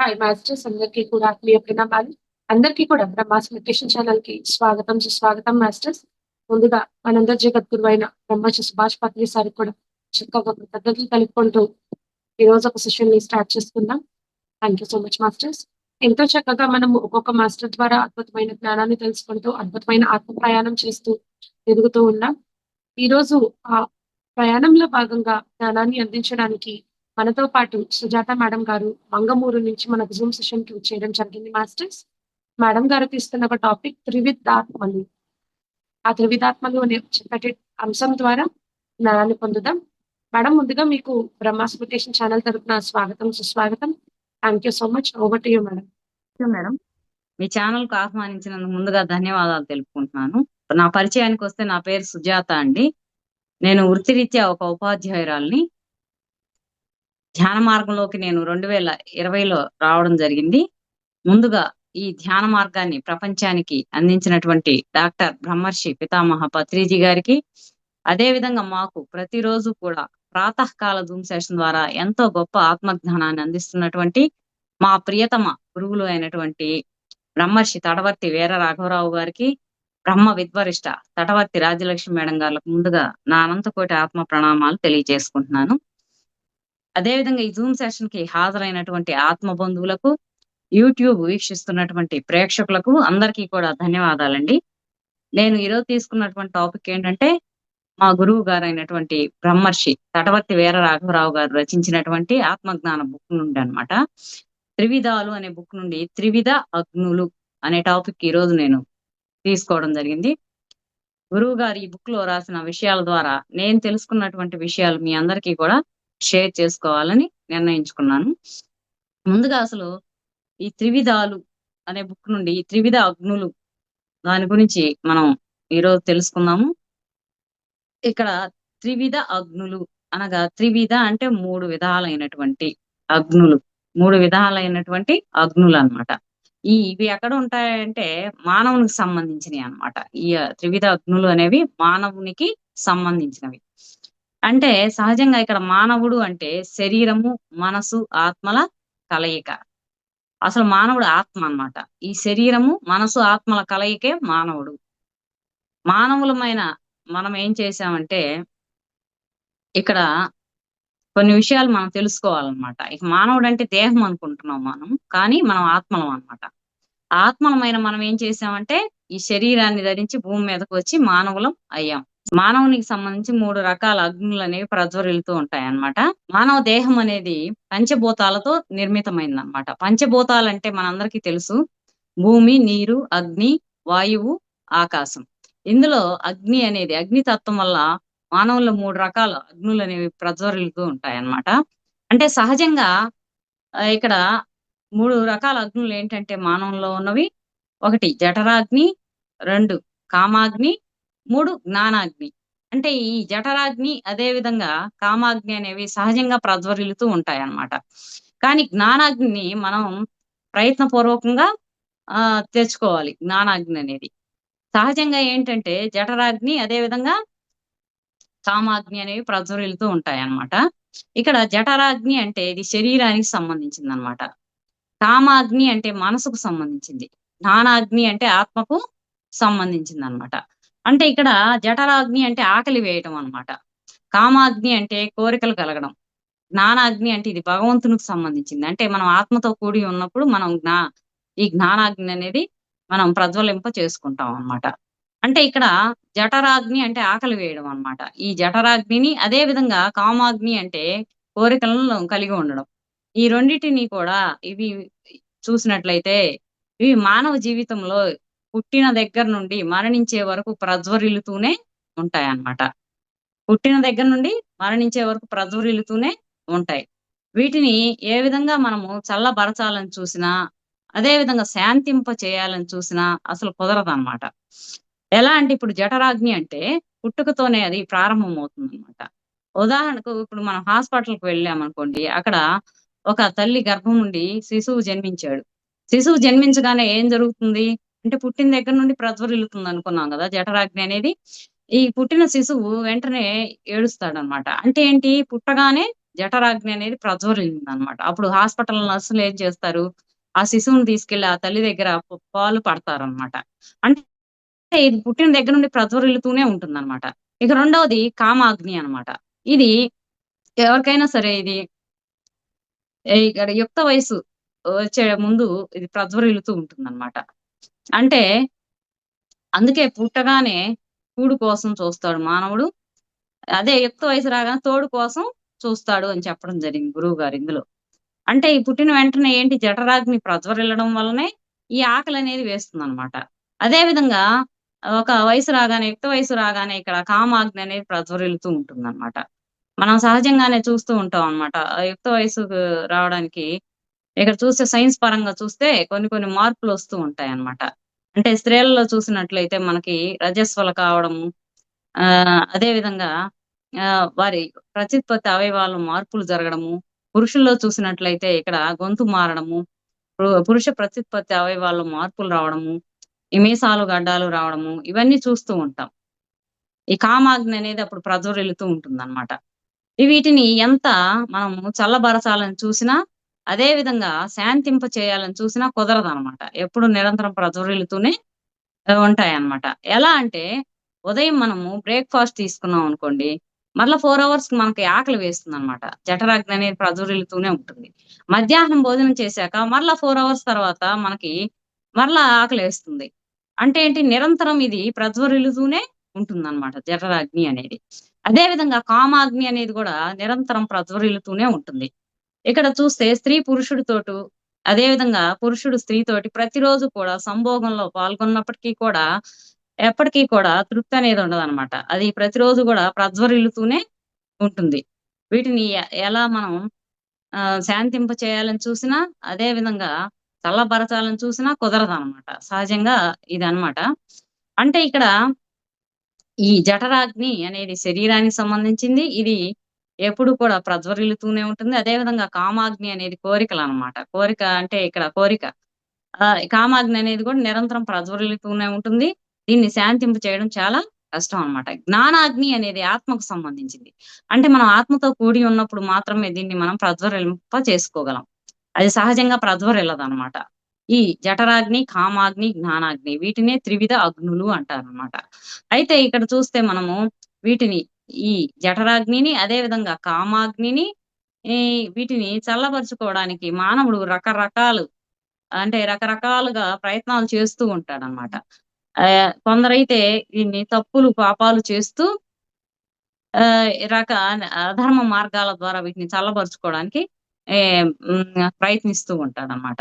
Hi masters అందరికీ కూడా ఆత్మీయ ప్రణామాలు. అందరికీ కూడా బ్రహ్మాస్ మెడిటేషన్ ఛానల్కి స్వాగతం సుస్వాగతం మాస్టర్స్. ముందుగా మనందరి జగద్గురు అయిన బ్రహ్మశ్రీ సుభాష్ పత్రి సార్ కూడా చక్కగా కృతజ్ఞతలు తెలుపుకుంటూ ఈ రోజు ఒక సెషన్ని స్టార్ట్ చేసుకుందాం. Thank you so much masters. ఎంతో చక్కగా మనం ఒక్కొక్క మాస్టర్ ద్వారా అద్భుతమైన జ్ఞానాన్ని తెలుసుకుంటూ అద్భుతమైన ఆత్మ ప్రయాణం చేస్తూ ఎదుగుతూ ఉన్నాం. ఈ రోజు ఆ ప్రయాణంలో భాగంగా జ్ఞానాన్ని అందించడానికి మనతో పాటు సుజాత మేడం గారు మంగమూరు నుంచి మనకు జూమ్ సెషన్కి చేయడం జరిగింది మాస్టర్స్. మేడం గారు తీసుకున్న ఒక టాపిక్ త్రివిధాత్మలు. ఆ త్రివిధాత్మలు అనే చక్కటి అంశం ద్వారా జ్ఞానాన్ని పొందుదాం. మేడం ముందుగా మీకు బ్రహ్మాస్ మెడిటేషన్ ఛానల్ తరపున స్వాగతం సుస్వాగతం. Thank you so much over to you madam. Madam. మీ ఛానల్కు ఆహ్వానించినందుకు ముందుగా ధన్యవాదాలు తెలుపుకుంటున్నాను. నా పరిచయానికి వస్తే నా పేరు సుజాత అండి. నేను వృత్తిరీత్యా ఒక ఉపాధ్యాయురాల్ని. ధ్యాన మార్గంలోకి నేను రెండు వేల ఇరవైలో రావడం జరిగింది. ముందుగా ఈ ధ్యాన మార్గాన్ని ప్రపంచానికి అందించినటువంటి డాక్టర్ బ్రహ్మర్షి పితామహ పత్రిజీ గారికి అదే విధంగా మాకు ప్రతిరోజు కూడా ప్రాతకాల జూమ్ సెషన్ ద్వారా ఎంతో గొప్ప ఆత్మజ్ఞానాన్ని అందిస్తున్నటువంటి మా ప్రియతమ గురువులు అయినటువంటి బ్రహ్మర్షి తడవర్తి వీర రాఘవరావు గారికి బ్రహ్మ విద్వరిష్ట తటవర్తి రాజ్యలక్ష్మి మేడం గారికి ముందుగా నా అనంతకోటి ఆత్మ ప్రణామాలు తెలియజేసుకుంటున్నాను. అదేవిధంగా ఈ జూమ్ సెషన్కి హాజరైనటువంటి ఆత్మ బంధువులకు యూట్యూబ్ వీక్షిస్తున్నటువంటి ప్రేక్షకులకు అందరికీ కూడా ధన్యవాదాలండి. నేను ఈరోజు తీసుకున్నటువంటి టాపిక్ ఏంటంటే మా గురువు గారైనటువంటి బ్రహ్మర్షి తటవర్తి వీర రాఘవరావు గారు రచించినటువంటి ఆత్మజ్ఞాన బుక్ నుండి అనమాట త్రివిధాలు అనే బుక్ నుండి త్రివిధ అగ్నులు అనే టాపిక్ ఈ రోజు నేను తీసుకోవడం జరిగింది. గురువు గారు ఈ బుక్లో రాసిన విషయాల ద్వారా నేను తెలుసుకున్నటువంటి విషయాలు మీ అందరికీ కూడా షేర్ చేసుకోవాలని నిర్ణయించుకున్నాను. ముందుగా అసలు ఈ త్రివిధాలు అనే బుక్ నుండి ఈ త్రివిధ అగ్నులు దాని గురించి మనం ఈరోజు తెలుసుకుందాము. ఇక్కడ త్రివిధ అగ్నులు అనగా త్రివిధ అంటే మూడు విధాలైనటువంటి అగ్నులు. మూడు విధాలైనటువంటి అగ్నులు అన్నమాట. ఈ ఇవి ఎక్కడ ఉంటాయంటే మానవునికి సంబంధించినవి అన్నమాట. ఈ త్రివిధ అగ్నులు అనేవి మానవునికి సంబంధించినవి. అంటే సహజంగా ఇక్కడ మానవుడు అంటే శరీరము మనసు ఆత్మల కలయిక. అసలు మానవుడు ఆత్మ అన్నమాట. ఈ శరీరము మనసు ఆత్మల కలయికే మానవుడు. మానవులమైన మనం ఏం చేసామంటే ఇక్కడ కొన్ని విషయాలు మనం తెలుసుకోవాలన్నమాట. ఇక మానవుడు అంటే దేహం అనుకుంటున్నాం మనం కానీ మనం ఆత్మలం అన్నమాట. ఆత్మలమైన మనం ఏం చేసామంటే ఈ శరీరాన్ని ధరించి భూమి మీదకి వచ్చి మానవులం అయ్యాం. మానవునికి సంబంధించి మూడు రకాల అగ్నులు అనేవి ప్రజ్వరిల్లుతూ ఉంటాయి అన్నమాట మానవ దేహం అనేది పంచభూతాలతో నిర్మితమైంది అనమాట పంచభూతాలు అంటే మనందరికీ తెలుసు. భూమి నీరు అగ్ని వాయువు ఆకాశం. ఇందులో అగ్ని అనేది అగ్ని తత్వం వల్ల మానవుల్లో మూడు రకాల అగ్నులు అనేవి ప్రజ్వరిల్లుతూ ఉంటాయి అన్నమాట అంటే సహజంగా ఇక్కడ మూడు రకాల అగ్నులు ఏంటంటే మానవంలో ఉన్నవి. ఒకటి జఠరాగ్ని రెండు కామాగ్ని మూడు జ్ఞానాగ్ని. అంటే ఈ జఠరాగ్ని అదే విధంగా కామాగ్ని అనేవి సహజంగా ప్రజ్వరిల్లుతూ ఉంటాయి అన్నమాట కానీ జ్ఞానాగ్ని మనం ప్రయత్నపూర్వకంగా ఆ తెచ్చుకోవాలి జ్ఞానాగ్ని అనేది. సహజంగా ఏంటంటే జఠరాగ్ని అదే విధంగా కామాగ్ని అనేవి ప్రజ్వరిల్లుతూ ఉంటాయి అన్నమాట ఇక్కడ జఠరాగ్ని అంటే ఇది శరీరానికి సంబంధించింది అనమాట కామాగ్ని అంటే మనసుకు సంబంధించింది. జ్ఞానాగ్ని అంటే ఆత్మకు సంబంధించింది అనమాట అంటే ఇక్కడ జఠరాగ్ని అంటే ఆకలి వేయటం అనమాట కామాగ్ని అంటే కోరికలు కలగడం. జ్ఞానాగ్ని అంటే ఇది భగవంతునికి సంబంధించింది. అంటే మనం ఆత్మతో కూడి ఉన్నప్పుడు మనం జ్ఞా ఈ జ్ఞానాగ్ని అనేది మనం ప్రజ్వలింప చేసుకుంటాం అన్నమాట. అంటే ఇక్కడ జఠరాగ్ని అంటే ఆకలి వేయడం అన్నమాట. ఈ జఠరాగ్నిని అదే విధంగా కామాగ్ని అంటే కోరికలను కలిగి ఉండడం. ఈ రెండింటిని కూడా ఇవి చూసినట్లయితే ఇవి మానవ జీవితంలో పుట్టిన దగ్గర నుండి మరణించే వరకు ప్రజ్వరిల్లుతూనే ఉంటాయి అన్నమాట పుట్టిన దగ్గర నుండి మరణించే వరకు ప్రజ్వరిల్లుతూనే ఉంటాయి. వీటిని ఏ విధంగా మనము చల్లబరచాలని చూసినా అదే విధంగా శాంతింప చేయాలని చూసినా అసలు కుదరదు అనమాట ఎలా అంటే ఇప్పుడు జఠరాగ్ని అంటే పుట్టుకతోనే అది ప్రారంభం అవుతుంది అనమాట ఉదాహరణకు ఇప్పుడు మనం హాస్పిటల్కి వెళ్ళామనుకోండి అక్కడ ఒక తల్లి గర్భం నుండి శిశువు జన్మించాడు. శిశువు జన్మించగానే ఏం జరుగుతుంది? అంటే పుట్టిన దగ్గర నుండి ప్రజ్వరిల్లుతుంది అనుకున్నాం కదా జఠరాగ్ని అనేది ఈ పుట్టిన శిశువు వెంటనే ఏడుస్తాడు అనమాట అంటే ఏంటి పుట్టగానే జఠరాగ్ని అనేది ప్రజ్వరిల్లిందనమాట. అప్పుడు హాస్పిటల్ నర్సులు ఏం చేస్తారు? ఆ శిశువుని తీసుకెళ్ళి ఆ తల్లి దగ్గర పాలు పాలు పడతారనమాట. అంటే ఇది పుట్టిన దగ్గర నుండి ప్రజ్వరిల్లుతూనే ఉంటుందనమాట. ఇక రెండవది కామాగ్ని అనమాట. ఇది ఎవరికైనా సరే ఇది ఇక్కడ యుక్త వయసు వచ్చే ముందు ఇది ప్రజ్వరిల్లుతూ ఉంటుందనమాట. అంటే అందుకే పుట్టగానే కూడు కోసం చూస్తాడు మానవుడు. అదే యుక్త వయసు రాగానే తోడు కోసం చూస్తాడు అని చెప్పడం జరిగింది గురువు గారు ఇందులో. అంటే ఈ పుట్టిన వెంటనే ఏంటి జఠరాగ్ని ప్రజ్వరిల్లడం వల్లనే ఈ ఆకలి అనేది వేస్తుంది అనమాట అదే విధంగా ఒక వయసు రాగానే యుక్త వయసు రాగానే ఇక్కడ కామాగ్ని అనేది ప్రజ్వరిల్లుతూ ఉంటుందనమాట. మనం సహజంగానే చూస్తూ ఉంటాం అనమాట. యుక్త వయసు రావడానికి ఇక్కడ చూస్తే సైన్స్ పరంగా చూస్తే కొన్ని కొన్ని మార్పులు వస్తూ ఉంటాయి అనమాట అంటే స్త్రీలలో చూసినట్లయితే మనకి రజస్వల కావడము ఆ అదే విధంగా ఆ వారి ప్రత్యుత్పత్తి అవయవాలు మార్పులు జరగడము, పురుషుల్లో చూసినట్లయితే ఇక్కడ గొంతు మారడము, పురుష ప్రత్యుత్పత్తి అవయవాల్లో మార్పులు రావడము, ఈ మీసాలు, గడ్డాలు రావడము ఇవన్నీ చూస్తూ ఉంటాం. ఈ కామాగ్ని అనేది అప్పుడు ప్రజ్వరిల్లుతూ ఉంటుంది అనమాట వీటిని ఎంత మనము చల్లబరచాలని చూసినా, అదే విధంగా శాంతింప చేయాలని చూసినా కుదరదనమాట. ఎప్పుడు నిరంతరం ప్రజ్వరిల్లుతూనే ఉంటాయి అనమాట ఎలా అంటే ఉదయం మనము బ్రేక్‌ఫాస్ట్ తీసుకున్నాం అనుకోండి, మళ్ళీ ఫోర్ అవర్స్ మనకి ఆకలి వేస్తుంది అనమాట జఠరాగ్ని అనేది ప్రజ్వరిల్లుతూనే ఉంటుంది. మధ్యాహ్నం భోజనం చేశాక మరలా ఫోర్ అవర్స్ తర్వాత మనకి మరలా ఆకలేస్తుంది. అంటే ఏంటి నిరంతరం ఇది ప్రజ్వరిల్లుతూనే ఉంటుందనమాట జఠరాగ్ని అనేది. అదే విధంగా కామాగ్ని అనేది కూడా నిరంతరం ప్రజ్వరిల్లుతూనే ఉంటుంది. ఇక్కడ చూస్తే స్త్రీ పురుషుడితోటు అదే విధంగా పురుషుడు స్త్రీతోటి ప్రతిరోజు కూడా సంభోగంలో పాల్గొన్నప్పటికీ కూడా ఎప్పటికీ కూడా తృప్తి అనేది ఉండదనమాట. అది ప్రతిరోజు కూడా ప్రజ్వరిల్లుతూనే ఉంటుంది. వీటిని ఎలా మనం ఆ శాంతింప చేయాలని చూసినా, అదే విధంగా చల్లబరచాలని చూసినా కుదరదు అనమాట సహజంగా ఇది అనమాట అంటే ఇక్కడ ఈ జఠరాగ్ని అనేది శరీరానికి సంబంధించింది. ఇది ఎప్పుడు కూడా ప్రజ్వరిల్లుతూనే ఉంటుంది. అదే విధంగా కామాగ్ని అనేది కోరికలు అనమాట కోరిక అంటే ఇక్కడ కోరిక. కామాగ్ని అనేది కూడా నిరంతరం ప్రజ్వరిల్లుతూనే ఉంటుంది. దీన్ని శాంతింప చేయడం చాలా కష్టం అనమాట. జ్ఞానాగ్ని అనేది ఆత్మకు సంబంధించింది. అంటే మనం ఆత్మతో కూడి ఉన్నప్పుడు మాత్రమే దీన్ని మనం ప్రజ్వరింప చేసుకోగలం. అది సహజంగా ప్రజ్వరిల్లదనమాట. ఈ జఠరాగ్ని, కామాగ్ని, జ్ఞానాగ్ని వీటినే త్రివిధ అగ్నులు అంటారనమాట. అయితే ఇక్కడ చూస్తే మనము వీటిని ఈ జఠరాగ్నిని, అదే విధంగా కామాగ్నిని ఈ వీటిని చల్లబరుచుకోవడానికి మానవుడు రకరకాలు అంటే రకరకాలుగా ప్రయత్నాలు చేస్తూ ఉంటాడనమాట. కొందరైతే దీన్ని తప్పులు, పాపాలు చేస్తూ రక అధర్మ మార్గాల ద్వారా వీటిని చల్లబరుచుకోవడానికి ప్రయత్నిస్తూ ఉంటాడనమాట.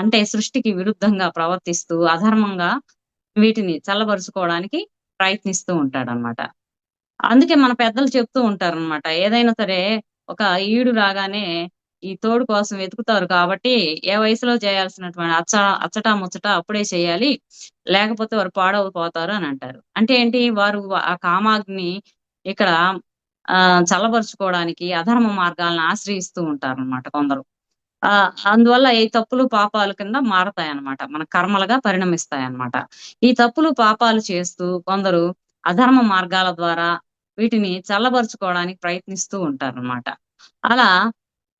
అంటే సృష్టికి విరుద్ధంగా ప్రవర్తిస్తూ అధర్మంగా వీటిని చల్లబరుచుకోవడానికి ప్రయత్నిస్తూ ఉంటాడనమాట. అందుకే మన పెద్దలు చెప్తూ ఉంటారనమాట. ఏదైనా సరే ఒక ఈడు రాగానే ఈ తోడు కోసం వెతుకుతారు కాబట్టి, ఏ వయసులో చేయాల్సినటువంటి అచ్చ అచ్చటా ముచ్చట అప్పుడే చేయాలి. లేకపోతే వారు పాడవపోతారు అని అంటారు. అంటే ఏంటి వారు ఆ కామాగ్ని ఇక్కడ ఆ చల్లబరుచుకోవడానికి అధర్మ మార్గాలను ఆశ్రయిస్తూ ఉంటారనమాట కొందరు. ఆ అందువల్ల ఈ తప్పులు, పాపాలు కింద మారతాయన్నమాట. మన కర్మలుగా పరిణమిస్తాయన్నమాట. ఈ తప్పులు, పాపాలు చేస్తూ కొందరు అధర్మ మార్గాల ద్వారా వీటిని చల్లబరుచుకోవడానికి ప్రయత్నిస్తూ ఉంటారన్నమాట. అలా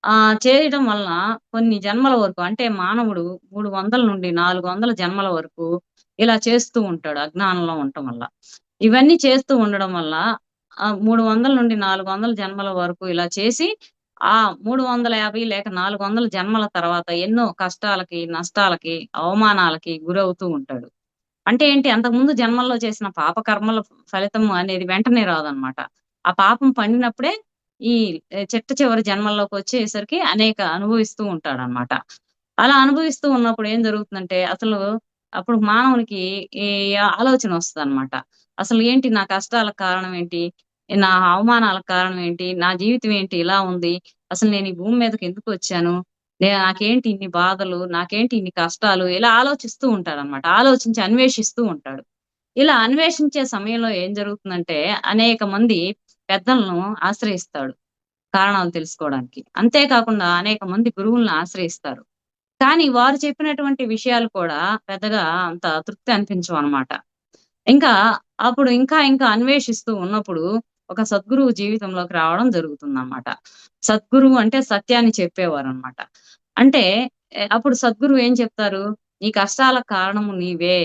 ఆ చేయడం వలన కొన్ని జన్మల వరకు అంటే మానవుడు 300 నుండి 400 జన్మల వరకు ఇలా చేస్తూ ఉంటాడు అజ్ఞానంలో ఉండటం వల్ల. ఇవన్నీ చేస్తూ ఉండడం వల్ల మూడు వందల నుండి 400 జన్మల వరకు ఇలా చేసి ఆ 350 లేక 400 జన్మల తర్వాత ఎన్నో కష్టాలకి, నష్టాలకి, అవమానాలకి గురవుతూ ఉంటాడు. అంటే ఏంటి అంతకుముందు జన్మల్లో చేసిన పాప కర్మల ఫలితం అనేది వెంటనే రాదనమాట ఆ పాపం పండినప్పుడే ఈ చిట్ట చివరి జన్మల్లోకొచ్చేసరికి అనేక అనుభవిస్తూ ఉంటాడన్నమాట. అలా అనుభవిస్తూ ఉన్నప్పుడు ఏం జరుగుతుందంటే అసలు అప్పుడు మానవునికి ఈ ఆలోచన వస్తదన్నమాట. అసలు ఏంటి నా కష్టాలకు కారణం ఏంటి? నా అవమానాలకు కారణం ఏంటి? నా జీవితం ఏంటి ఇలా ఉంది? అసలు నేను ఈ భూమి మీదకి ఎందుకు వచ్చాను నాకేంటి ఇన్ని బాధలు? నాకేంటి ఇన్ని కష్టాలు? ఇలా ఆలోచిస్తూ ఉంటాడు అనమాట ఆలోచించి అన్వేషిస్తూ ఉంటాడు. ఇలా అన్వేషించే సమయంలో ఏం జరుగుతుందంటే అనేక మంది పెద్దలను ఆశ్రయిస్తాడు. కారణాలు తెలుసుకోవడానికి. అంతే కాకుండా అనేక మంది గురువులను ఆశ్రయిస్తారు. కానీ వారు చెప్పినటువంటి విషయాలు కూడా పెద్దగా అంత తృప్తి అనిపించవన్నమాట. ఇంకా అప్పుడు ఇంకా ఇంకా అన్వేషిస్తూ ఉన్నప్పుడు ఒక సద్గురువు జీవితంలోకి రావడం జరుగుతుందన్నమాట. సద్గురువు అంటే సత్యాన్ని చెప్పేవారు అనమాట అంటే అప్పుడు సద్గురువు ఏం చెప్తారు? నీ కష్టాల కారణము నీవే.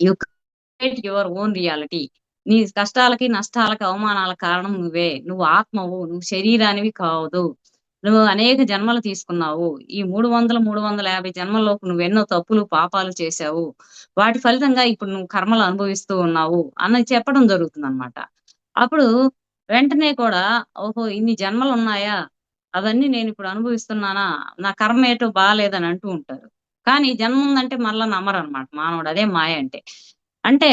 You create your own reality నీ కష్టాలకి నష్టాలకి అవమానాల కారణం నువ్వే. నువ్వు ఆత్మవు. నువ్వు శరీరానివి కావదు నువ్వు అనేక జన్మలు తీసుకున్నావు. ఈ మూడు వందల మూడు వందల యాభై జన్మల్లోపు నువ్వు ఎన్నో తప్పులు పాపాలు చేశావు. వాటి ఫలితంగా ఇప్పుడు నువ్వు కర్మలు అనుభవిస్తూ ఉన్నావు అన్నది చెప్పడం జరుగుతుంది అనమాట అప్పుడు వెంటనే కూడా ఓహో ఇన్ని జన్మలు ఉన్నాయా అవన్నీ నేను ఇప్పుడు అనుభవిస్తున్నానా? నా కర్మ ఏటో బాగాలేదని అంటూ ఉంటారు. కానీ జన్మ ఉందంటే మళ్ళా నమ్మరు అనమాట మానవుడు అదే మాయ అంటే. అంటే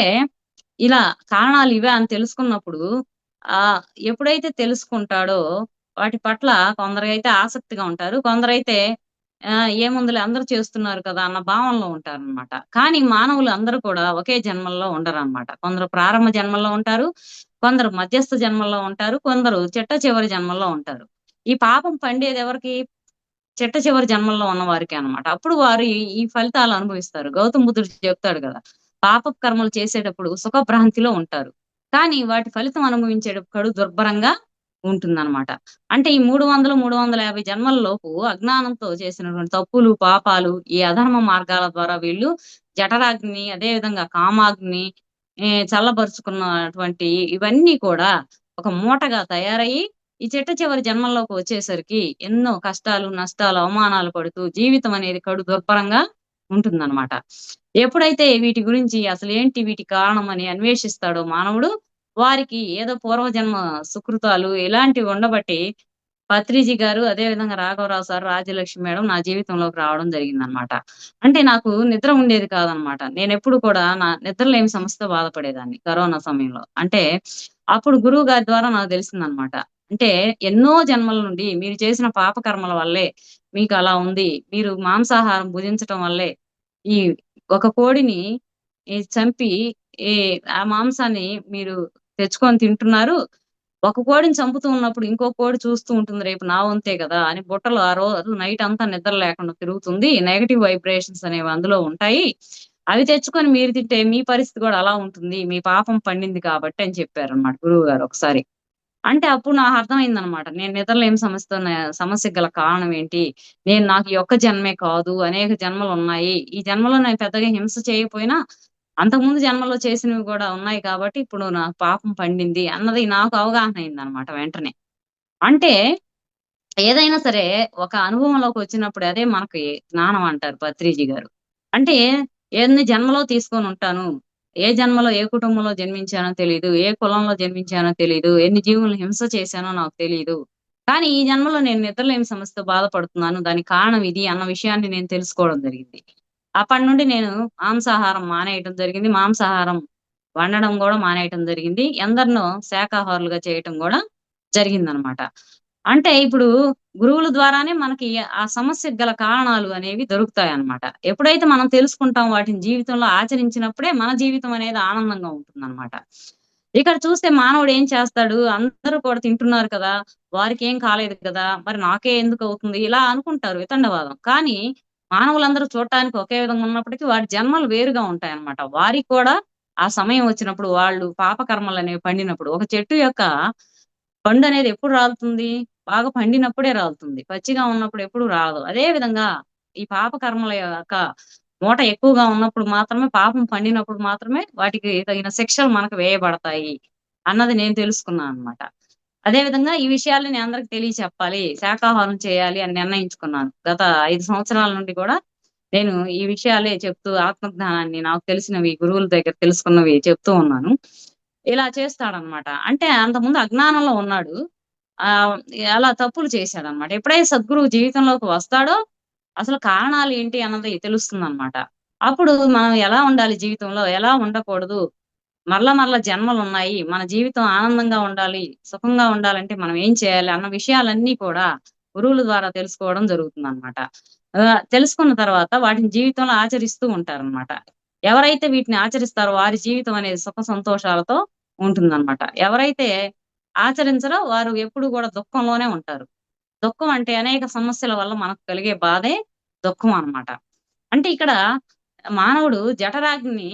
ఇలా కారణాలు ఇవే అని తెలుసుకున్నప్పుడు ఆ ఎప్పుడైతే తెలుసుకుంటాడో వాటి పట్ల కొందరైతే ఆసక్తిగా ఉంటారు. కొందరైతే ఆ ఏముందిలే అందరూ చేస్తున్నారు కదా అన్న భావనలో ఉంటారు అనమాట కానీ మానవులు అందరూ కూడా ఒకే జన్మల్లో ఉండరు అనమాట కొందరు ప్రారంభ జన్మల్లో ఉంటారు కొందరు మధ్యస్థ జన్మల్లో ఉంటారు కొందరు చిట్ట చివరి జన్మల్లో ఉంటారు. ఈ పాపం పండేది ఎవరికి? చిట్ట చివరి జన్మల్లో ఉన్న వారికి అనమాట అప్పుడు వారు ఈ- ఫలితాలు అనుభవిస్తారు. గౌతమ బుద్ధుడు చెప్తాడు కదా పాప కర్మలు చేసేటప్పుడు సుఖభ్రాంతిలో ఉంటారు. కానీ వాటి ఫలితం అనుభవించేటప్పుడు దుర్భరంగా ఉంటుందన్నమాట. అంటే ఈ మూడు వందలు మూడు వందల యాభై జన్మల లోపు అజ్ఞానంతో చేసినటువంటి తప్పులు పాపాలు ఈ అధర్మ మార్గాల ద్వారా వీళ్ళు జఠరాగ్ని అదే విధంగా కామాగ్ని చల్లబరుచుకున్నటువంటి ఇవన్నీ కూడా ఒక మూటగా తయారయ్యి ఈ చిట్ట చివరి జన్మల్లోకి వచ్చేసరికి ఎన్నో కష్టాలు నష్టాలు అవమానాలు పడుతూ జీవితం అనేది కడు దుర్భరంగా ఉంటుందన్నమాట. ఎప్పుడైతే వీటి గురించి అసలు ఏంటి వీటి కారణం అని అన్వేషిస్తాడో మానవుడు వారికి ఏదో పూర్వజన్మ సుకృతాలు ఇలాంటివి ఉండబట్టి పత్రిజీ గారు అదే విధంగా రాఘవరావు సార్ రాజ్యలక్ష్మి మేడం నా జీవితంలోకి రావడం జరిగిందనమాట. అంటే నాకు నిద్ర ఉండేది కాదనమాట. నేను ఎప్పుడు కూడా నా నిద్రలేమి సమస్య బాధపడేదాన్ని కరోనా సమయంలో. అంటే అప్పుడు గురువు గారి ద్వారా నాకు తెలిసిందనమాట. అంటే ఎన్నో జన్మల నుండి మీరు చేసిన పాపకర్మల వల్లే మీకు అలా ఉంది. మీరు మాంసాహారం భుజించటం వల్లే ఈ ఒక కోడిని ఈ చంపి ఈ ఆ మాంసాన్ని మీరు తెచ్చుకొని తింటున్నారు. ఒక కోడిని చంపుతూ ఉన్నప్పుడు ఇంకో కోడి చూస్తూ ఉంటుంది రేపు నా వంతే కదా అని బుట్టలు ఆ రోజు నైట్ అంతా నిద్ర లేకుండా తిరుగుతుంది. నెగటివ్ వైబ్రేషన్స్ అనేవి అందులో ఉంటాయి. అవి తెచ్చుకొని మీరు తింటే మీ పరిస్థితి కూడా అలా ఉంటుంది. మీ పాపం పండింది కాబట్టి అని చెప్పారు అనమాట గురువు గారు ఒకసారి. అంటే అప్పుడు నాకు అర్థమైంది అనమాట నేను నిద్రలో ఏం సమస్య సమస్య గల కారణం ఏంటి? నేను నాకు ఈ ఒక్క జన్మే కాదు. అనేక జన్మలు ఉన్నాయి. ఈ జన్మలో నేను పెద్దగా హింస చేయకపోయినా అంతకుముందు జన్మలో చేసినవి కూడా ఉన్నాయి కాబట్టి ఇప్పుడు నాకు పాపం పండింది అన్నది నాకు అవగాహన అయింది అనమాట వెంటనే. అంటే ఏదైనా సరే ఒక అనుభవంలోకి వచ్చినప్పుడు అదే మనకి జ్ఞానం అంటారు పత్రిజీ గారు. అంటే ఎన్ని జన్మలో తీసుకొని ఉంటాను ఏ జన్మలో ఏ కుటుంబంలో జన్మించానో తెలియదు ఏ కులంలో జన్మించానో తెలియదు ఎన్ని జీవులను హింస చేశానో నాకు తెలియదు కానీ ఈ జన్మలో నేను నిద్రలేని సమస్యతో బాధపడుతున్నాను దానికి కారణం ఇది అన్న విషయాన్ని నేను తెలుసుకోవడం జరిగింది. అప్పటి నుండి నేను మాంసాహారం మానేయటం జరిగింది. మాంసాహారం వండడం కూడా మానేయటం జరిగింది. ఎందరినో శాకాహారులుగా చేయటం కూడా జరిగిందనమాట. అంటే ఇప్పుడు గురువుల ద్వారానే మనకి ఆ సమస్యకు గల కారణాలు అనేవి దొరుకుతాయి అన్నమాట ఎప్పుడైతే మనం తెలుసుకుంటాం వాటిని జీవితంలో ఆచరించినప్పుడే మన జీవితం అనేది ఆనందంగా ఉంటుంది ఇక్కడ చూస్తే మానవుడు ఏం చేస్తాడు? అందరూ కూడా తింటున్నారు కదా. వారికి ఏం కాలేదు కదా. మరి నాకే ఎందుకు అవుతుంది? ఇలా అనుకుంటారు వితండవాదం. కానీ మానవులందరూ చూడటానికి ఒకే విధంగా ఉన్నప్పటికీ వారి జన్మలు వేరుగా ఉంటాయి అన్నమాట వారికి కూడా ఆ సమయం వచ్చినప్పుడు వాళ్ళు పాపకర్మలు అనేవి పండినప్పుడు ఒక చెట్టు యొక్క పండు అనేది ఎప్పుడు రాలుతుంది? బాగా పండినప్పుడే రాలుతుంది. పచ్చిగా ఉన్నప్పుడు ఎప్పుడు రాదు. అదే విధంగా ఈ పాప కర్మల యొక్క మూట ఎక్కువగా ఉన్నప్పుడు మాత్రమే పాపం పండినప్పుడు మాత్రమే వాటికి తగిన శిక్షలు మనకు వేయబడతాయి అన్నది నేను తెలుసుకున్నాను అనమాట అదే విధంగా ఈ విషయాలు నేను అందరికి తెలియచెప్పాలి. శాకాహారం చేయాలి అని నిర్ణయించుకున్నాను. గత ఐదు సంవత్సరాల నుండి కూడా నేను ఈ విషయాలే చెప్తూ ఆత్మజ్ఞానాన్ని నాకు తెలిసినవి గురువుల దగ్గర తెలుసుకున్నవి చెప్తూ ఉన్నాను. ఇలా చేస్తాడనమాట అంటే అంతకుముందు అజ్ఞానంలో ఉన్నాడు. ఆ అలా తప్పులు చేశాడనమాట ఎప్పుడైతే సద్గురువు జీవితంలోకి వస్తాడో అసలు కారణాలు ఏంటి అన్నది తెలుస్తుంది అనమాట అప్పుడు మనం ఎలా ఉండాలి జీవితంలో? ఎలా ఉండకూడదు? మరల మరల జన్మలు ఉన్నాయి మన జీవితం ఆనందంగా ఉండాలి సుఖంగా ఉండాలంటే మనం ఏం చేయాలి అన్న విషయాలన్నీ కూడా గురువుల ద్వారా తెలుసుకోవడం జరుగుతుంది అనమాట తెలుసుకున్న తర్వాత వాటిని జీవితంలో ఆచరిస్తూ ఉంటారన్నమాట. ఎవరైతే వీటిని ఆచరిస్తారో వారి జీవితం అనేది సుఖ సంతోషాలతో ఉంటుందన్నమాట. ఎవరైతే ఆచరించరో వారు ఎప్పుడు కూడా దుఃఖంలోనే ఉంటారు. దుఃఖం అంటే అనేక సమస్యల వల్ల మనకు కలిగే బాధే దుఃఖం అన్నమాట. అంటే ఇక్కడ మానవుడు జఠరాగ్ని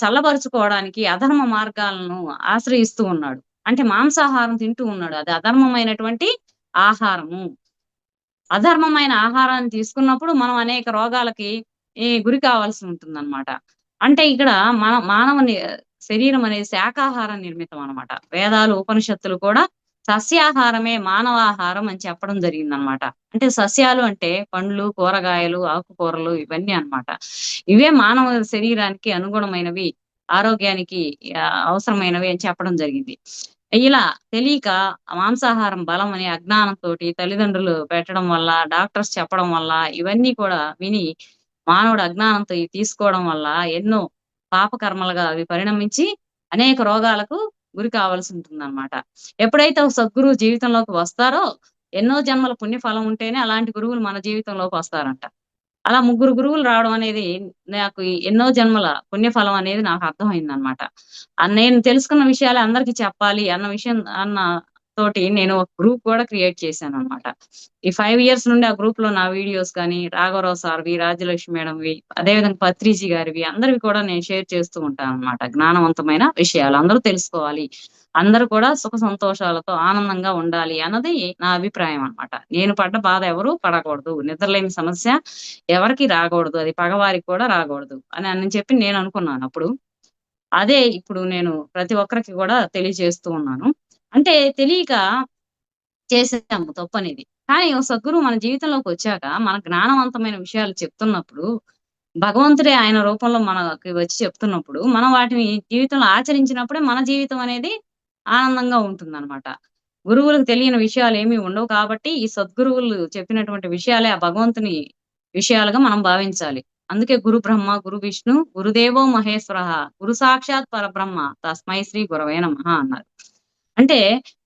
చల్లబరుచుకోవడానికి అధర్మ మార్గాలను ఆశ్రయిస్తూ ఉన్నాడు. అంటే మాంసాహారం తింటూ ఉన్నాడు. అది అధర్మమైనటువంటి ఆహారము. అధర్మమైన ఆహారాన్ని తీసుకున్నప్పుడు మనం అనేక రోగాలకి గురి కావాల్సి ఉంటుందన్నమాట. అంటే ఇక్కడ మన మానవ శరీరం అనేది శాకాహార నిర్మితం అన్నమాట. వేదాలు ఉపనిషత్తులు కూడా సస్యాహారమే మానవాహారం అని చెప్పడం జరిగిందనమాట. అంటే సస్యాలు అంటే పండ్లు కూరగాయలు ఆకుకూరలు ఇవన్నీ అన్నమాట ఇవే మానవ శరీరానికి అనుగుణమైనవి ఆరోగ్యానికి అవసరమైనవి అని చెప్పడం జరిగింది. ఇలా తెలియక మాంసాహారం బలం అనే అజ్ఞానంతో తల్లిదండ్రులు పెట్టడం వల్ల డాక్టర్స్ చెప్పడం వల్ల ఇవన్నీ కూడా విని మానవుడు అజ్ఞానంతో తీసుకోవడం వల్ల ఎన్నో పాపకర్మలుగా అవి పరిణమించి అనేక రోగాలకు గురి కావాల్సి ఉంటుందన్నమాట. ఎప్పుడైతే ఒక సద్గురువు జీవితంలోకి వస్తారో ఎన్నో జన్మల పుణ్యఫలం ఉంటేనే అలాంటి గురువులు మన జీవితంలోకి వస్తారంట. అలా ముగ్గురు గురువులు రావడం అనేది నాకు ఎన్నో జన్మల పుణ్యఫలం అనేది నాకు అర్థమైంది అనమాట నేను తెలుసుకున్న విషయాలు అందరికీ చెప్పాలి అన్న విషయం అన్న తోటి నేను ఒక గ్రూప్ కూడా క్రియేట్ చేశాను అనమాట ఈ ఫైవ్ ఇయర్స్ నుండి ఆ గ్రూప్లో నా వీడియోస్ కానీ రాఘవరావు సార్వి రాజలక్ష్మి మేడంవి అదేవిధంగా పత్రిజీ గారివి అందరివి కూడా నేను షేర్ చేస్తూ ఉంటాను అనమాట జ్ఞానవంతమైన విషయాలు అందరూ తెలుసుకోవాలి. అందరూ కూడా సుఖ సంతోషాలతో ఆనందంగా ఉండాలి అన్నది నా అభిప్రాయం అన్నమాట. నేను పడ్డ బాధ ఎవరు పడకూడదు. నిద్రలేని సమస్య ఎవరికి రాకూడదు. అది పగవారికి కూడా రాకూడదు అని అని చెప్పి నేను అనుకున్నాను అప్పుడు. అదే ఇప్పుడు నేను ప్రతి ఒక్కరికి కూడా తెలియజేస్తూ ఉన్నాను. అంటే తెలియక చేసాము తప్పు అనేది కానీ ఒక సద్గురు మన జీవితంలోకి వచ్చాక మన జ్ఞానవంతమైన విషయాలు చెప్తున్నప్పుడు భగవంతుడే ఆయన రూపంలో మనకి వచ్చి చెప్తున్నప్పుడు మనం వాటిని జీవితంలో ఆచరించినప్పుడే మన జీవితం అనేది ఆనందంగా ఉంటుంది గురువులకు తెలియని విషయాలు ఏమీ ఉండవు కాబట్టి ఈ సద్గురువులు చెప్పినటువంటి విషయాలే ఆ భగవంతుని విషయాలుగా మనం భావించాలి. అందుకే గురు బ్రహ్మ గురు విష్ణు గురుదేవో మహేశ్వర గురు సాక్షాత్ పరబ్రహ్మ తస్మై శ్రీ గురవే నమ అన్నారు. అంటే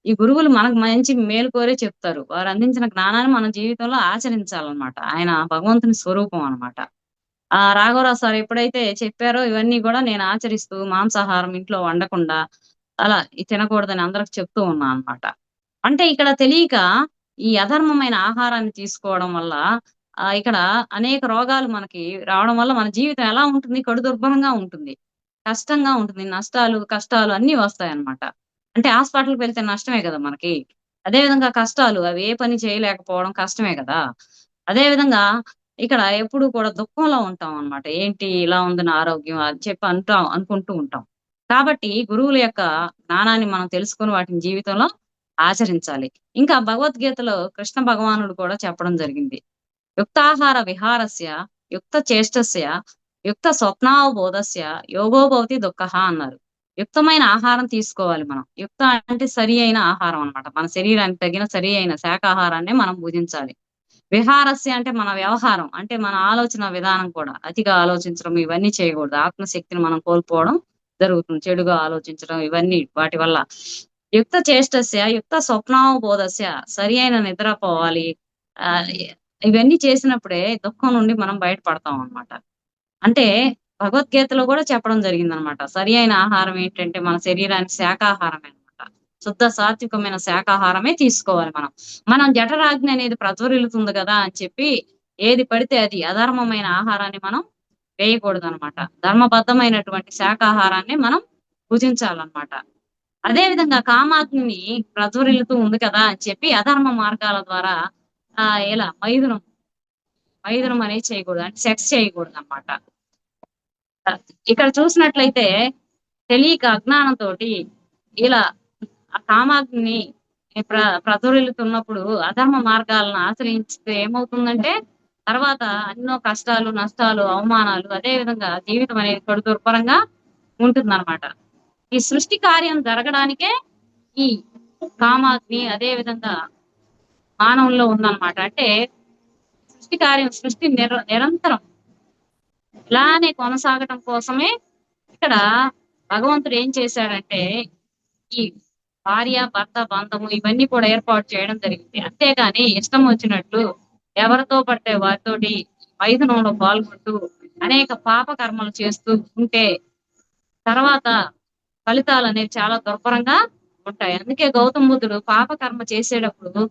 ఈ గురువులు మనకు మంచి మేలు కోరే చెప్తారు. వారు అందించిన జ్ఞానాన్ని మన జీవితంలో ఆచరించాలన్నమాట. ఆయన భగవంతుని స్వరూపం అన్నమాట. ఆ రాఘవరావు సార్ ఎప్పుడైతే చెప్పారో ఇవన్నీ కూడా నేను ఆచరిస్తూ మాంసాహారం ఇంట్లో వండకుండా అలా తినకూడదని అందరికి చెప్తూ ఉన్నా అన్నమాట. అంటే ఇక్కడ తెలియక ఈ అధర్మమైన ఆహారాన్ని తీసుకోవడం వల్ల ఆ ఇక్కడ అనేక రోగాలు మనకి రావడం వల్ల మన జీవితం ఎలా ఉంటుంది? కడు దుర్భరంగా ఉంటుంది. కష్టంగా ఉంటుంది. నష్టాలు కష్టాలు అన్ని వస్తాయి అన్నమాట అంటే హాస్పిటల్కి వెళ్తే నష్టమే కదా మనకి. అదే విధంగా కష్టాలు అవి ఏ పని చేయలేకపోవడం కష్టమే కదా. అదే విధంగా ఇక్కడ ఎప్పుడు కూడా దుఃఖంలో ఉంటాం అన్నమాట. ఏంటి ఇలా ఉంది నా ఆరోగ్యం అని చెప్పి అంటాం అనుకుంటూ ఉంటాం. కాబట్టి గురువుల యొక్క జ్ఞానాన్ని మనం తెలుసుకొని వాటిని జీవితంలో ఆచరించాలి. ఇంకా భగవద్గీతలో కృష్ణ భగవానుడు కూడా చెప్పడం జరిగింది. యుక్తాహార విహారస్య యుక్త చేష్టస్య యుక్త స్వప్నావబోధస్య యోగో భవతి దుఃఖ అన్నారు. యుక్తమైన ఆహారం తీసుకోవాలి మనం. యుక్త అంటే సరి అయిన ఆహారం అన్నమాట. మన శరీరానికి తగిన సరి అయిన శాకాహారాన్ని మనం భుజించాలి. విహారస్య అంటే మన వ్యవహారం అంటే మన ఆలోచన విధానం కూడా. అతిగా ఆలోచించడం ఇవన్నీ చేయకూడదు. ఆత్మశక్తిని మనం కోల్పోవడం జరుగుతుంది. చెడుగా ఆలోచించడం ఇవన్నీ వాటి వల్ల. యుక్త చేష్టస్య యుక్త స్వప్నావబోధస్య సరి అయిన నిద్రపోవాలి ఆ ఇవన్నీ చేసినప్పుడే దుఃఖం నుండి మనం బయటపడతాం అన్నమాట. అంటే భగవద్గీతలో కూడా చెప్పడం జరిగింది అనమాట సరి అయిన ఆహారం ఏంటంటే మన శరీరానికి శాకాహారమే అనమాట. శుద్ధ సాత్వికమైన శాకాహారమే తీసుకోవాలి మనం. మనం జఠరాగ్ని అనేది ప్రజ్వరిల్లుతుంది కదా అని చెప్పి ఏది పడితే అది అధర్మమైన ఆహారాన్ని మనం వేయకూడదు అనమాట ధర్మబద్ధమైనటువంటి శాకాహారాన్ని మనం భుజించాలన్నమాట అదే విధంగా కామాగ్ని ప్రజ్వరిల్లుతూ ఉంది కదా అని చెప్పి అధర్మ మార్గాల ద్వారా ఆ ఇలా మైదునం. మైదునం అనేది చేయకూడదు. అంటే సెక్స్ చేయకూడదు అనమాట ఇక్కడ చూసినట్లయితే తెలియక అజ్ఞానంతో ఇలా ఆ కామాగ్ని ప్ర ప్రజ్వరిల్లుతున్నప్పుడు అధర్మ మార్గాలను ఆశ్రయించితే ఏమవుతుందంటే తర్వాత ఎన్నో కష్టాలు నష్టాలు అవమానాలు అదే విధంగా జీవితం అనేది కడు దుర్భరంగా ఉంటుందన్నమాట. ఈ సృష్టి కార్యం జరగడానికే ఈ కామాగ్ని అదే విధంగా మానవుల్లో ఉందన్నమాట. అంటే సృష్టి కార్యం సృష్టి నిర నిరంతరం ఇలానే కొనసాగటం కోసమే ఇక్కడ భగవంతుడు ఏం చేశాడంటే ఈ భార్య భర్త బంధము ఇవన్నీ కూడా ఏర్పాటు చేయడం జరిగింది. అంతేగాని ఇష్టం వచ్చినట్లు ఎవరితో పట్టే వారితోటి మైథునంలో పాల్గొంటూ అనేక పాప కర్మలు చేస్తూ ఉంటే తర్వాత ఫలితాలు అనేవి చాలా దుర్భరంగా ఉంటాయి. అందుకే గౌతమ బుద్ధుడు పాప కర్మ చేసేటప్పుడు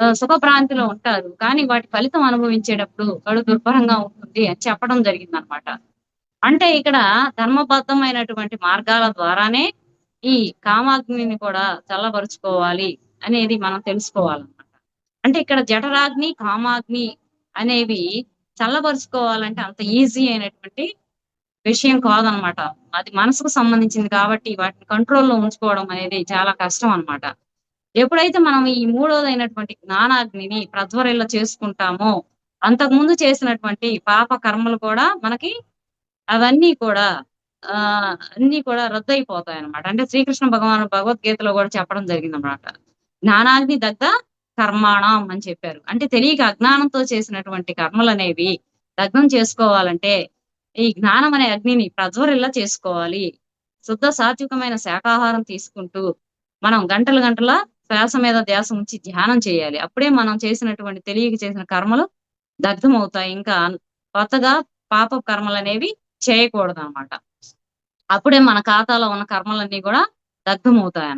ఆ, సుఖభ్రాంతిలో ఉంటారు. కానీ వాటి ఫలితం అనుభవించేటప్పుడు కడు దుర్భరంగా ఉంటుంది అని చెప్పడం జరిగింది అనమాట అంటే ఇక్కడ ధర్మబద్ధమైనటువంటి మార్గాల ద్వారానే ఈ కామాగ్నిని కూడా చల్లబరుచుకోవాలి అనేది మనం తెలుసుకోవాలన్నమాట. అంటే ఇక్కడ జఠరాగ్ని కామాగ్ని అనేవి చల్లబరుచుకోవాలంటే అంత ఈజీ అయినటువంటి విషయం కాదనమాట. అది మనసుకు సంబంధించింది కాబట్టి వాటిని కంట్రోల్లో ఉంచుకోవడం అనేది చాలా కష్టం అన్నమాట. ఎప్పుడైతే మనం ఈ మూడోదైనటువంటి జ్ఞానాగ్నిని ప్రజ్వరిల్ల చేసుకుంటామో అంతకు ముందు చేసినటువంటి పాప కర్మలు కూడా మనకి అవన్నీ కూడా ఆ అన్ని కూడా రద్దయిపోతాయి అనమాట అంటే శ్రీకృష్ణ భగవాను భగవద్గీతలో కూడా చెప్పడం జరిగింది అన్నమాట జ్ఞానాగ్ని దగ్గ కర్మాణం అని చెప్పారు. అంటే తెలియక అజ్ఞానంతో చేసినటువంటి కర్మలు అనేవి దగ్ధం చేసుకోవాలంటే ఈ జ్ఞానం అనే అగ్నిని ప్రజ్వరిల్లా చేసుకోవాలి. శుద్ధ సాత్వికమైన శాకాహారం తీసుకుంటూ మనం గంటలు గంటల శ్వాస మీద ధ్యాస ఉంచి ధ్యానం చేయాలి. అప్పుడే మనం చేసినటువంటి తెలియక చేసిన కర్మలు దగ్ధం అవుతాయి ఇంకా కొత్తగా పాప కర్మలు అనేవి చేయకూడదు అనమాట అప్పుడే మన ఖాతాలో ఉన్న కర్మలన్నీ కూడా దగ్ధం అవుతాయి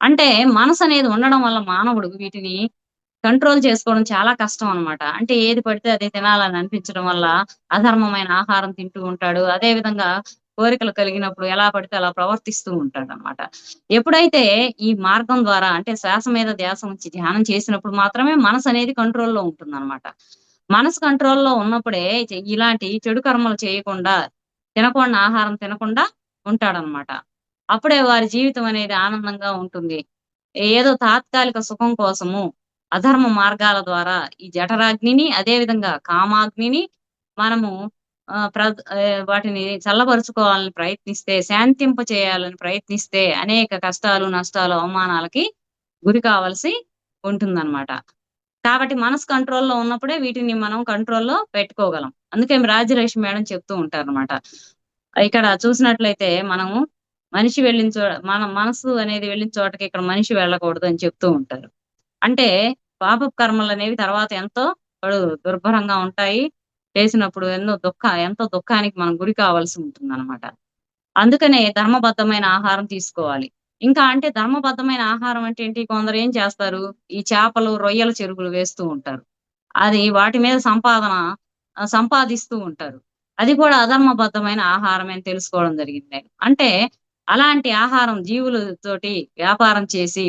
అంటే మనసు అనేది ఉండడం వల్ల మానవుడు వీటిని కంట్రోల్ చేసుకోవడం చాలా కష్టం అనమాట అంటే ఏది పడితే అదే తినాలని అనిపించడం వల్ల అధర్మమైన ఆహారం తింటూ ఉంటాడు. అదే విధంగా కోరికలు కలిగినప్పుడు ఎలా పడితే అలా ప్రవర్తిస్తూ ఉంటాడు అనమాట ఎప్పుడైతే ఈ మార్గం ద్వారా అంటే శ్వాస మీద ధ్యాస ఉంచి ధ్యానం చేసినప్పుడు మాత్రమే మనసు అనేది కంట్రోల్లో ఉంటుంది అనమాట మనసు కంట్రోల్లో ఉన్నప్పుడే ఇలాంటి చెడు కర్మలు చేయకుండా తినకుండా ఆహారం తినకుండా ఉంటాడనమాట అప్పుడే వారి జీవితం అనేది ఆనందంగా ఉంటుంది. ఏదో తాత్కాలిక సుఖం కోసము అధర్మ మార్గాల ద్వారా ఈ జఠరాగ్నిని అదే విధంగా కామాగ్నిని మనము ప్ర వాటిని చల్లబరుచుకోవాలని ప్రయత్నిస్తే శాంతింప చేయాలని ప్రయత్నిస్తే అనేక కష్టాలు నష్టాలు అవమానాలకి గురి కావాల్సి ఉంటుందన్నమాట. కాబట్టి మనసు కంట్రోల్లో ఉన్నప్పుడే వీటిని మనం కంట్రోల్లో పెట్టుకోగలం. అందుకే రాజ్యలక్ష్మి మేడం చెప్తూ ఉంటారు అనమాట ఇక్కడ చూసినట్లయితే మనము మనిషి వెళ్ళిన చోట మన మనసు అనేది వెళ్ళిన చోటకి ఇక్కడ మనిషి వెళ్ళకూడదు అని చెప్తూ ఉంటారు. అంటే పాప కర్మలు అనేవి తర్వాత ఎంతో దుర్భరంగా ఉంటాయి. చేసినప్పుడు ఎన్నో దుఃఖ ఎంతో దుఃఖానికి మనం గురి కావాల్సి ఉంటుంది అనమాట అందుకనే ధర్మబద్ధమైన ఆహారం తీసుకోవాలి. ఇంకా అంటే ధర్మబద్ధమైన ఆహారం అంటే ఏంటి? కొందరు ఏం చేస్తారు? ఈ చేపలు రొయ్యల చెరుకులు వేస్తూ ఉంటారు. అది వాటి మీద సంపాదన సంపాదిస్తూ ఉంటారు. అది కూడా అధర్మబద్ధమైన ఆహారం అని తెలుసుకోవడం జరిగింది. అంటే అలాంటి ఆహారం జీవులతోటి వ్యాపారం చేసి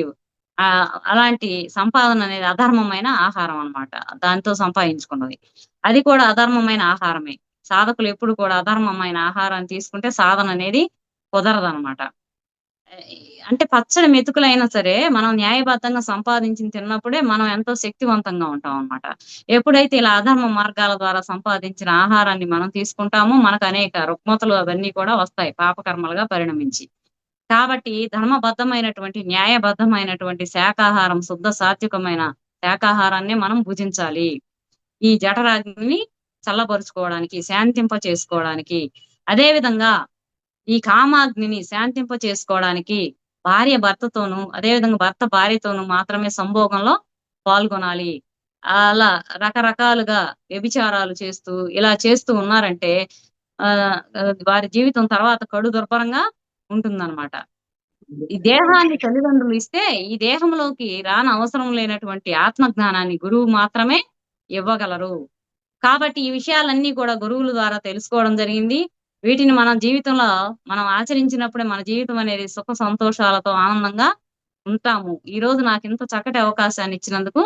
ఆ అలాంటి సంపాదన అనేది అధర్మమైన ఆహారం అన్నమాట. దాంతో సంపాదించుకున్నది. అది కూడా అధర్మమైన ఆహారమే. సాధకులు ఎప్పుడు కూడా అధర్మమైన ఆహారాన్ని తీసుకుంటే సాధన అనేది కుదరదు అనమాట అంటే పచ్చడి మెతుకులైనా సరే మనం న్యాయబద్ధంగా సంపాదించి తిన్నప్పుడే మనం ఎంతో శక్తివంతంగా ఉంటాం అన్నమాట. ఎప్పుడైతే ఇలా అధర్మ మార్గాల ద్వారా సంపాదించిన ఆహారాన్ని మనం తీసుకుంటామో మనకు అనేక రుగ్మతలు అవన్నీ కూడా వస్తాయి పాపకర్మలుగా పరిణమించి. కాబట్టి ధర్మబద్ధమైనటువంటి న్యాయబద్ధమైనటువంటి శాకాహారం శుద్ధ సాత్వికమైన శాకాహారాన్ని మనం భుజించాలి. ఈ జఠరాజ్ని చల్లబరుచుకోవడానికి శాంతింప చేసుకోవడానికి అదే విధంగా ఈ కామాగ్నిని శాంతింప చేసుకోవడానికి భార్య భర్తతోనూ అదే విధంగా భర్త భార్యతోనూ మాత్రమే సంభోగంలో పాల్గొనాలి. అలా రకరకాలుగా వ్యభిచారాలు చేస్తూ ఇలా చేస్తూ ఉన్నారంటే ఆ, వారి జీవితం తర్వాత కడు దుర్భరంగా ఉంటుందన్నమాట. ఈ దేహాన్ని తల్లిదండ్రులు ఇస్తే ఈ దేహంలోకి రాని అవసరం లేనటువంటి ఆత్మ జ్ఞానాన్ని గురువు మాత్రమే ఇవ్వగలరు. కాబట్టి ఈ విషయాలన్నీ కూడా గురువుల ద్వారా తెలుసుకోవడం జరిగింది. వీటిని మన జీవితంలో మనం ఆచరించినప్పుడే మన జీవితం అనేది సుఖ సంతోషాలతో ఆనందంగా ఉంటాము. ఈ రోజు నాకు ఇంత చక్కటి అవకాశాన్ని ఇచ్చినందుకు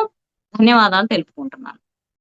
ధన్యవాదాలు తెలుపుకుంటున్నాను.